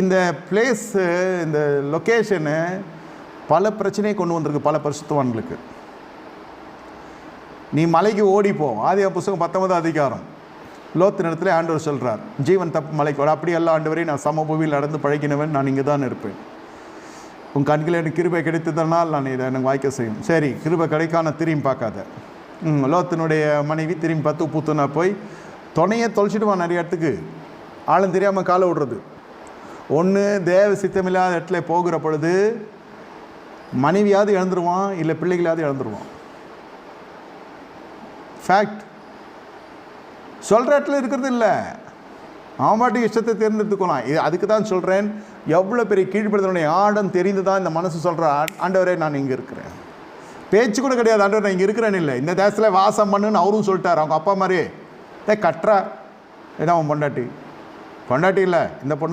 இந்த பிளேஸு இந்த லொக்கேஷனு பல பிரச்சனையை கொண்டு வந்திருக்கு பல பரிசுத்தவான்களுக்கு. நீ மலைக்கு ஓடிப்போ ஆதியா புஸ்தகம் பத்தொன்பது அதிகாரம். லோத்து நேரத்தில் ஆண்டவர் சொல்கிறார் ஜீவன் தப்பு மலைக்கு ஓட அப்படி ஆண்டு வரையும் நான் சமபூமியில் நடந்து பழகினவன் நான் இங்கே தான் இருப்பேன். உன் கண்களில் எனக்கு கிருபை கிடைத்ததனால் நான் இதை எனக்கு வாய்க்க செய்யும். சரி கிருபை கிடைக்கான திரும்பி பார்க்காத. ம் லோத்தினுடைய மனைவி திரும்பி பார்த்து பூத்துனா போய் துணையை தொலைச்சிடுவான் நிறைய இடத்துக்கு. ஆளும் தெரியாமல் காலை விடுறது. ஒன்று தேவ சித்தமில்லாத இடத்துல போகிற பொழுது மனைவியாவது இழந்துருவான் இல்லை பிள்ளைகளாவது இழந்துருவான். ஃபேக்ட் சொல்கிற இடத்துல இருக்கிறது இல்லை. அவன் பாட்டுக்கு இஷ்டத்தை தேர்ந்தெடுத்துக்கலாம் இது அதுக்கு தான் சொல்கிறேன் எவ்வளோ பெரிய கீழ்ப்படுத்தனுடைய ஆடம் தெரிந்து தான் இந்த மனசு சொல்கிற ஆண்டவரே நான் இங்கே இருக்கிறேன். பேச்சு கூட கிடையாது. ஆண்டவர் நான் இங்கே இருக்கிறேன்னு இல்லை. இந்த தேசத்தில் வாசம் பண்ணுன்னு அவரும் சொல்லிட்டார். அவங்க அப்பா மாதிரி ஏ கட்டுறா. ஏன்னா அவன் பொண்டாட்டி. பொண்டாட்டி இல்லை. இந்த பொண்ணு தான்